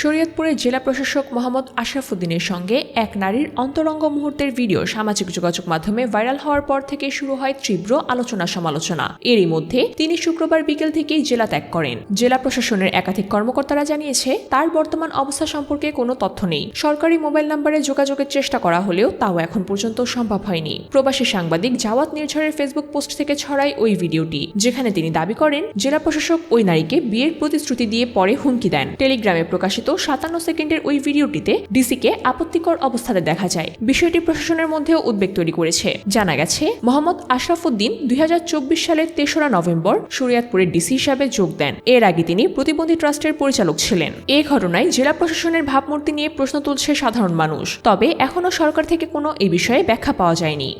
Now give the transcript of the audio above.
শরীয়তপুরের জেলা প্রশাসক মোহাম্মদ আশরাফুদ্দিনের সঙ্গে এক নারীর অন্তরঙ্গ মুহূর্তের ভিডিও সামাজিক যোগাযোগ মাধ্যমে ভাইরাল হওয়ার পর থেকে শুরু হয় তীব্র আলোচনা সমালোচনা। এরই মধ্যে তিনি শুক্রবার বিকেল থেকেই জেলা ত্যাগ করেন। জেলা প্রশাসনের একাধিক কর্মকর্তারা জানিয়েছে, তার বর্তমান অবস্থা সম্পর্কে কোনো তথ্য নেই। সরকারি মোবাইল নম্বরে যোগাযোগের চেষ্টা করা হলেও তাও এখন পর্যন্ত সম্ভব হয়নি। প্রবাসী সাংবাদিক জাওয়াত নির্ঝরের ফেসবুক পোস্ট থেকে ছড়ায় ওই ভিডিওটি, যেখানে তিনি দাবি করেন, জেলা প্রশাসক ওই নারীকে বিয়ের প্রতিশ্রুতি দিয়ে পরে হুমকি দেন। টেলিগ্রামে প্রকাশিত সাতান্ন সেকেন্ডের ওই ভিডিওটিতে ডিসিকে আপত্তিকর অবস্থাতে দেখা যায়। বিষয়টি প্রশাসনের মধ্যেও উদ্বেগ তৈরি করেছে। জানা গেছে, মোহাম্মদ আশরাফুদ্দিন দুই হাজার চব্বিশ সালের তেসরা নভেম্বর শরিয়াতপুরের ডিসি হিসাবে যোগ দেন। এর আগে তিনি প্রতিবন্ধী ট্রাস্টের পরিচালক ছিলেন। এ ঘটনায় জেলা প্রশাসনের ভাবমূর্তি নিয়ে প্রশ্ন তুলছে সাধারণ মানুষ। তবে এখনও সরকার থেকে কোনো এ বিষয়ে ব্যাখ্যা পাওয়া যায়নি।